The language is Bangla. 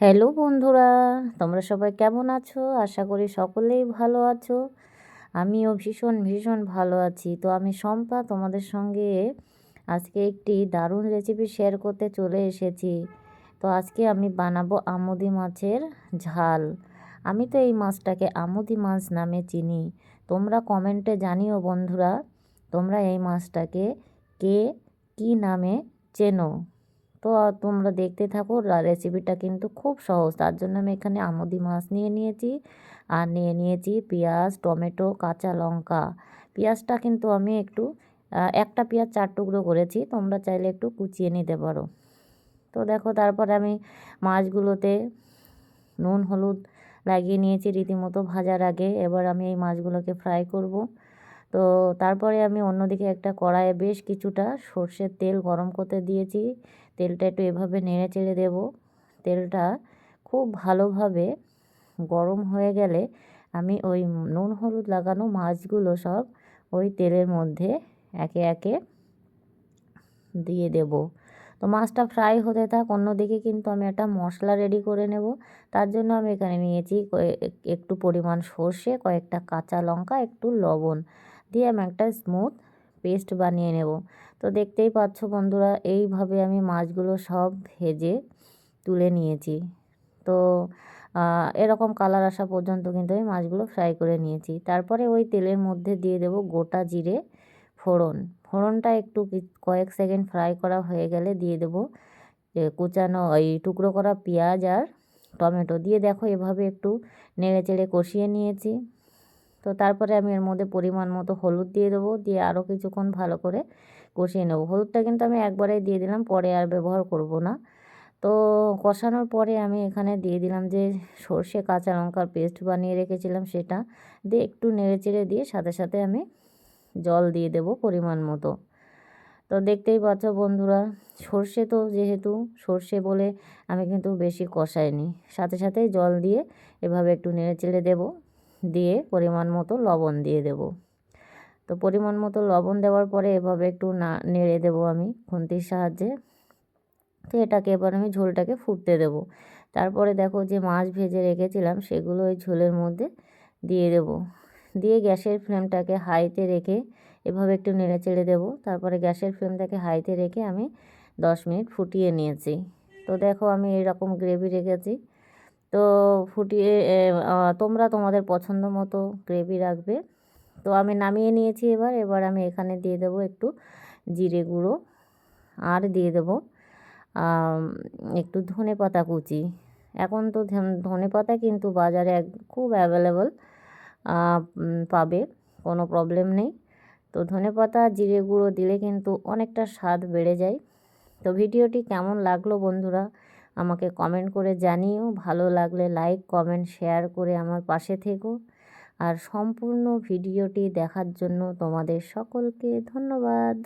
হ্যালো বন্ধুরা, তোমরা সবাই কেমন আছো? আশা করি সকলেই ভালো আছো। আমিও ভীষণ ভীষণ ভালো আছি। তো আমি শম্পা তোমাদের সঙ্গে আজকে একটি দারুণ রেসিপি শেয়ার করতে চলে এসেছি। তো আজকে আমি বানাবো আমুদি মাছের ঝাল। আমি তো এই মাছটাকে আমুদি মাছ নামে চিনি। তোমরা কমেন্টে জানিও বন্ধুরা, তোমরা এই মাছটাকে কে কী নামে চেনো? তো তোমরা দেখতে থাকো রেসিপিটা কিন্তু খুব সহজ। তার জন্য আমি এখানে আমদি মাছ নিয়ে নিয়েছি। আর নিয়ে নিয়েছি পেঁয়াজ, টমেটো, কাঁচা লঙ্কা। পেঁয়াজটা কিন্তু আমি একটু একটা পেঁয়াজ চার টুকরো করেছি। তোমরা চাইলে একটু কুচিয়ে নিতে পারো। তো দেখো, তারপরে আমি মাছগুলোতে নুন, হলুদ লাগিয়ে নিয়েছি। রীতিমতো ভাজার আগে এবার আমি এই মাছগুলোকে ফ্রাই করব। তো তারপরে আমি অন্যদিকে একটা কড়াইয়ে বেশ কিছুটা সর্ষের তেল গরম করতে দিয়েছি। তেলটা একটু এভাবে নেড়ে চেড়ে দেবো। তেলটা খুব ভালোভাবে গরম হয়ে গেলে আমি ওই নুন হলুদ লাগানো মাছগুলো সব ওই তেলের মধ্যে একে একে দিয়ে দেব। তো মাছটা ফ্রাই হতে থাক, অন্যদিকে কিন্তু আমি একটা মশলা রেডি করে নেব। তার জন্য আমি এখানে নিয়েছি একটু পরিমাণ সর্ষে, কয়েকটা কাঁচা লঙ্কা, একটু লবণ। দিয়ে আমি একটা স্মুথ পেস্ট বানিয়ে নেব। তো দেখতেই পাচ্ছ বন্ধুরা, এইভাবে আমি মাছগুলো সব ভেজে তুলে নিয়েছি। তো এরকম কালার আসা পর্যন্ত কিন্তু আমি মাছগুলো ফ্রাই করে নিয়েছি। তারপরে ওই তেলের মধ্যে দিয়ে দেব গোটা জিরে ফোড়ন। ফোড়নটা একটু কয়েক সেকেন্ড ফ্রাই করা হয়ে গেলে দিয়ে দেব কুচানো ওই টুকরো করা পেঁয়াজ আর টমেটো। দিয়ে দেখো এভাবে একটু নেড়ে চেড়ে কষিয়ে নিয়েছি। তো তারপরে আমি এর মধ্যে পরিমাণ মতো হলুদ দিয়ে দেবো, দিয়ে আরও কিছুক্ষণ ভালো করে কষিয়ে নেব। হলুদটা কিন্তু আমি একবারেই দিয়ে দিলাম, পরে আর ব্যবহার করব না। তো কষানোর পরে আমি এখানে দিয়ে দিলাম যে সর্ষে কাঁচা লঙ্কার পেস্ট বানিয়ে রেখেছিলাম সেটা, দিয়ে একটু নেড়ে চেড়ে দিয়ে সাথে সাথে আমি জল দিয়ে দেব পরিমাণ মতো। তো দেখতেই পাচ্ছ বন্ধুরা, সর্ষে তো যেহেতু, সর্ষে বলে আমি কিন্তু বেশি কষাইনি। সাথে সাথেই জল দিয়ে এভাবে একটু নেড়ে চেড়ে দেবো। দিয়ে পরিমাণ মতো লবণ দিয়ে দেব। তো পরিমাণ মতো লবণ দেওয়ার পরে এভাবে একটু না, নেড়ে দেবো আমি খুন্তির সাহায্যে। তো এটাকে এবার আমি ঝোলটাকে ফুটতে দেব। তারপরে দেখো যে মাছ ভেজে রেখেছিলাম সেগুলো ওই ঝোলের মধ্যে দিয়ে দেব। দিয়ে গ্যাসের ফ্লেমটাকে হাইতে রেখে এভাবে একটু নেড়ে চেড়ে দেবো। তারপরে গ্যাসের ফ্লেমটাকে হাইতে রেখে আমি দশ মিনিট ফুটিয়ে নিয়েছি। তো দেখো আমি এরকম গ্রেভি রেখেছি। তো ফুটিয়ে তোমরা তোমাদের পছন্দ মতো গ্রেভি রাখবে। তো আমি নামিয়ে নিয়েছি এবার। এবার আমি এখানে দিয়ে দেবো একটু জিরে গুঁড়ো আর দিয়ে দেবো একটু ধনে পাতা কুচি। এখন তো ধনে পাতা কিন্তু বাজারে খুব অ্যাভেলেবল পাবে, কোনো প্রবলেম নেই। তো ধনে পাতা, জিরে গুঁড়ো দিলে কিন্তু অনেকটা স্বাদ বেড়ে যায়। তো ভিডিওটি কেমন লাগল বন্ধুরা? আমাকে কমেন্ট করে জানিও। ভালো লাগলে লাইক কমেন্ট শেয়ার করে আমার পাশে থেকো। আর সম্পূর্ণ ভিডিওটি দেখার জন্য তোমাদের সকলকে ধন্যবাদ।